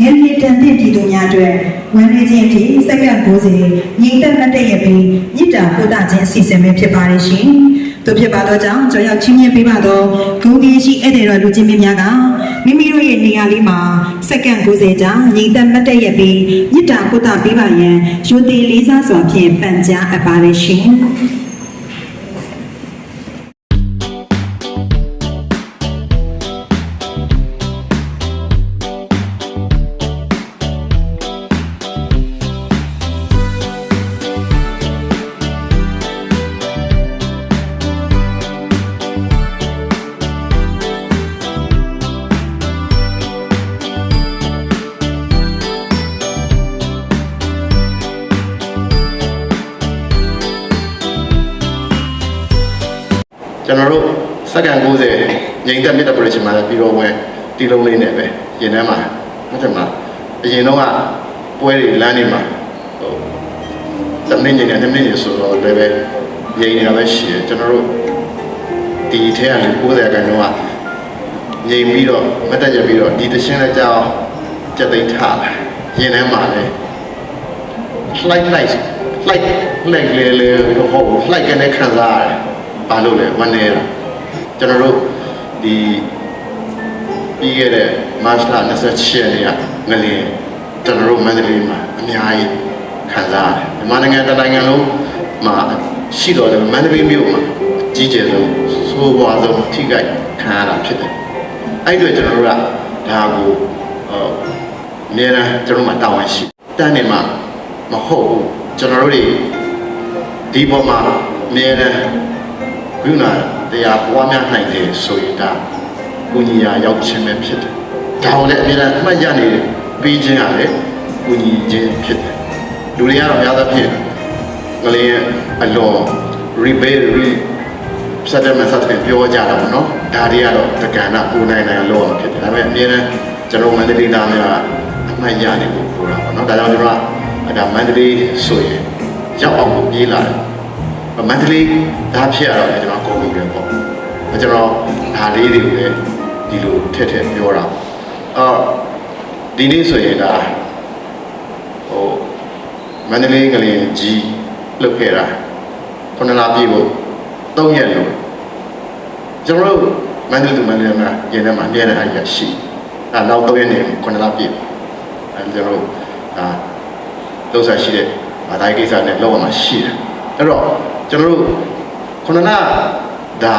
ငယ်မြေတန်တဲ့ပြည်သူများအတွက်ဝန်လေးချင်းဖြင့်စက္ကန့်90ငြိမ်သက်မတ်တည့်ရပြီးမြစ်တာပို့တာခြင်းအစီအစဉ်ပဲဖြစ်ပါတယ်ရှင်။တို့ဖြစ်ပါတော့ကြောင့်ကြော်ရောက်ချင်းမြင်ပေးပါတော့ဂုဏ်ကြီးရှိဧည့်သည်တော်လူချင်းမင်းများကမိမိတို့ရဲ့နေရာလေးမှာစက္ကန့်90ကြာငြိမ်သက်မတ်တည့်ရပြီးမြစ်တာပို့တာပေးပါရန်ယူသေးလေးစားစွာဖြင့်ပန်ကြားအပ်ပါတယ်ရှင်။ ကျွန်တော်တို့စက္ကန့်90ငိမ့်သက်မြတ်တဲ့ပရိရှင်မှာလည်းပြီးတော့ဝဲတီလုံးလေးနဲ့ပဲရင်ထဲမှာဟုတ်တယ်မလားအရင်တော့ကပွဲတွေလမ်းနေမှာဟိုသမင်းညင်နဲ့သမင်းညင်ဆိုတော့လည်းပဲငိမ့်နေတာပဲရှိတယ်ကျွန်တော်တို့ဒီထဲကလူ90ကန်တော့ကငိမ့်ပြီးတော့မတ်တက်ရပြီးတော့ဒီတရှင်းလက်ကြောင်းစက်သိမ်းထားလာရင်ထဲမှာလည်း flight light flight light လေလေဟို flight ကနေခံစားရတယ် ဘာလို့လဲဝန်နေတာကျွန်တော်တို့ဒီပြီးခဲ့တဲ့ March လ28ရက်နေ့ကငလင်ကျွန်တော်တို့မန္တလေးမှာအများကြီးခံစားရတယ်မြန်မာနိုင်ငံတစ်နိုင်ငံလုံးမှာရှိတော်တယ်မန္တလေးမြို့မှာအကြီးကျယ်ဆုံးဆိုးပွားဆုံးထိခိုက်ခံရတာဖြစ်တယ်အဲ့ဒီအတွက်ကျွန်တော်တို့ကဒါကိုဟိုအများအားကျွန်တော်တို့မှာတာဝန်ရှိတန်းနေမှာမဟုတ်ဘူးကျွန်တော်တို့တွေဒီပေါ်မှာအမြဲတ မ်းဘုနာတရားပွားများနိုင်တယ်ဆိုရင်ဒါကိုကြီးရာရောက်ခြင်းပဲဖြစ်တယ်။ဒါကိုလည်းအမြဲတမ်းအမှတ်ရနေပြီးခြင်းရတယ်ကိုကြီးခြင်းဖြစ်တယ်။လူတွေကတော့များသောဖြင့်ငလျင်အလွန် rebel re စတဲ့မဆက်တဲ့ပြောကြတာပေါ့နော်။ဒါတွေကတော့တက္ကနာကိုနိုင်နိုင်လောဖြစ်တယ်။ဒါပေမဲ့အမြဲတမ်းကျွန်တော်မန္တလေးသားများအမှတ်ရနေဖို့ပြောတာပေါ့နော်။ဒါကြောင့်ကျွန်တော်ကအဲ့ဒါမန္တလေးဆိုရင်ရောက်အောင်ကိုပြေးလာတယ်။ မန္တလေးဒါဖြစ်ရတော့လည်းကျွန်တော်ကုန်ပြီပဲပေါ့။အဲကျွန်တော်ဒါလေးတွေကိုလည်းဒီလိုထက်ထက်ပြောတာ။အော်ဒီနေ့ဆိုရင်ဒါဟိုမန္တလေးကလေးကြီးလုတ်ခဲ့တာခုနလာပြေဖို့၃ရက်လို့ကျွန်တော်တို့မန္တလေးသူမန္တလေးမှာရင်းထဲမှာအများနဲ့အားရရှိ။အဲနောက်၃ရက်နေခုနလာပြေအဲကျွန်တော်တို့ဒါလှုပ်ရှားရှိတဲ့ဘာသာရေးကိစ္စနဲ့လောက်ရမှာရှိတယ်အဲ့တော့ ကျွန်တော်တို့ခုနလဒါ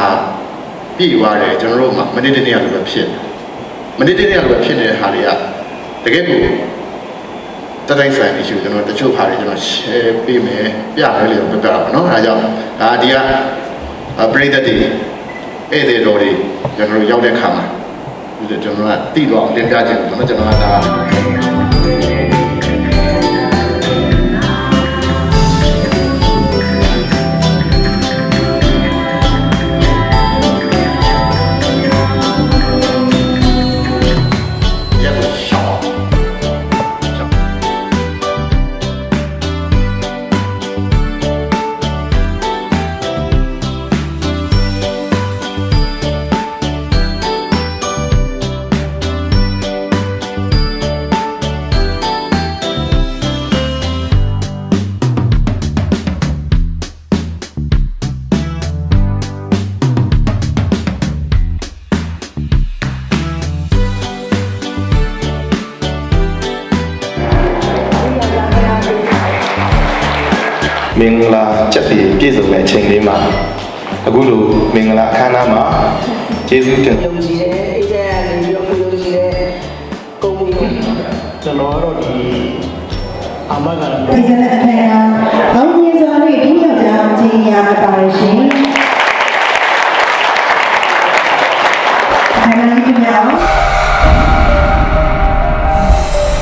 ပြည့်သွားတယ်ကျွန်တော်တို့မနေ့တနေ့ကလိုပဲဖြစ်မနေ့တနေ့ကလိုပဲဖြစ်နေတဲ့ဟာတွေကတကယ်ကိုတတိုင်းဆိုင် issue ကျွန်တော်တချို့ဟာတွေကျွန်တော် share ပေးမယ်ပြမယ်လို့ပြောပြတာပေါ့နော်အဲဒါကြောင့်ဒါဒီကပရိသတ်တွေဧည့်သည်တော်တွေကျွန်တော်တို့ရောက်တဲ့ခါမှာကျွန်တော်ကတိတော့အလင်းပြခြင်းကျွန်တော်ကျွန်တော်ကဒါ မင်္ဂလာချက်ပြီးပြည့်စုံတဲ့အချိန်လေးမှာအခုလိုမင်္ဂလာအခမ်းအနားမှာကျေးဇူးတင်ယုံကြည်တယ်အေဂျင့်ကနေပြီးတော့ကိုယုံကြည်တယ်ကုမ္ပဏီကိုကျွန်တော်ကတော့ဒီအာမခံဒီကနေ့အထက်ကကောင်းကြီးစွာဖြင့်ဒီရောက်ကြအောင်ခြင်းရပါပါရှင်။ခန္ဓာလေးပြအောင်